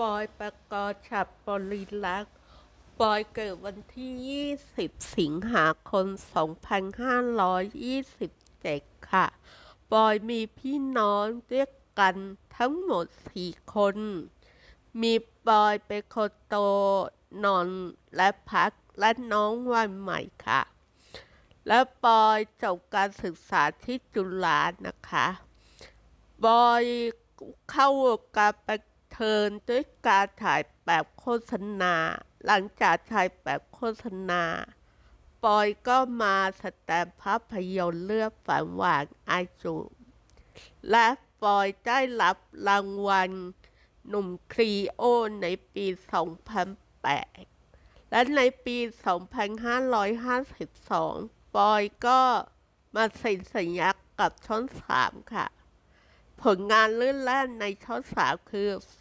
บอยประกอบฉับบริลักษ์บอยเกิดวันที่ 20 สิงหาคม 2527 ค่ะ บอยมีพี่น้องด้วยกันทั้งหมด 4 คน มีบอยเป็นคนโต นอนและพักและน้องวันใหม่ค่ะ และบอยจบการศึกษาที่จุฬานะคะ บอยเข้าวงการบัน เทิงด้วยการถ่ายแบบโฆษณา หลังจากถ่ายแบบโฆษณาบอยก็มาแสดงภาพยนตร์เรื่องฝันหวานไอจูและบอยได้รับรางวัลหนุ่มครีโอในปี 2008 และในปี 2552บอยก็มาเซ็นสัญญากับช่องสามค่ะ ผลงานเรื่องแรกในช่องสามคือ